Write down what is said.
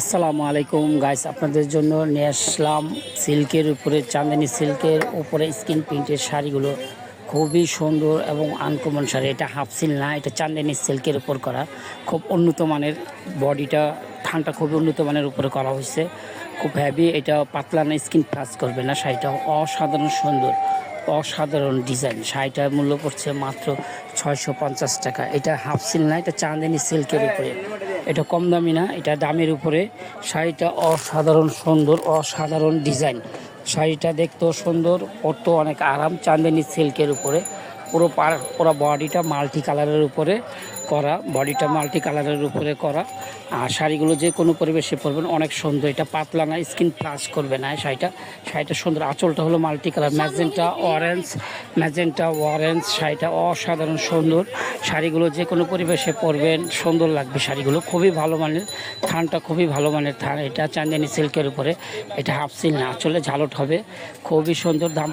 আসসালামু আলাইকুম গাইস আপনাদের জন্য নিয়ে আসলাম সিল্কের উপরে, চাঁদানি সিল্কের উপরে স্কিন প্রিন্টের শাড়িগুলো। খুবই সুন্দর এবং আনকমন শাড়ি। এটা হাফ সিল না, এটা চাঁদানি সিল্কের উপর করা। খুব উন্নত মানের বডিটা থানটা খুবই উন্নত মানের উপরে করা হয়েছে। খুব হ্যাভি এটা পাতলা না স্কিন টাচ করবে না। শাড়িটা অসাধারণ সুন্দর, অসাধারণ ডিজাইন শাড়িটার মূল্য পড়ছে মাত্র ছয়শো পঞ্চাশ টাকা। এটা হাফ সিল না, এটা চাঁদানি সিল্কের উপরে। এটা কম দামি না, এটা দামের উপরে। শাড়িটা অসাধারণ সুন্দর, অসাধারণ ডিজাইন। শাড়িটা দেখতেও সুন্দর, পরতেও অনেক আরাম, চাঁদানি সিল্কের উপরে। পুরো পার বডিটা মাল্টি কালারের উপরে করা, বডিটা মাল্টি কালারের উপরে করা। আর শাড়িগুলো যে কোনো পরিবেশে পরবেন, অনেক সুন্দর। এটা পাতলা না, স্কিন প্লাস করবে না শাড়িটা। শাড়িটা সুন্দর, আঁচলটা হলো multi colour. Magenta orange magenta orange, শাড়িটা অসাধারণ সুন্দর। শাড়িগুলো যে কোনো পরিবেশে পরবেন, সুন্দর লাগবে শাড়িগুলো। খুবই ভালো মানের, থানটা খুবই ভালো মানের থান। এটা চান্দানি সিল্কের উপরে। এটা হাফ সিল না আঁচলে ঝালট হবে। খুবই সুন্দর দাম।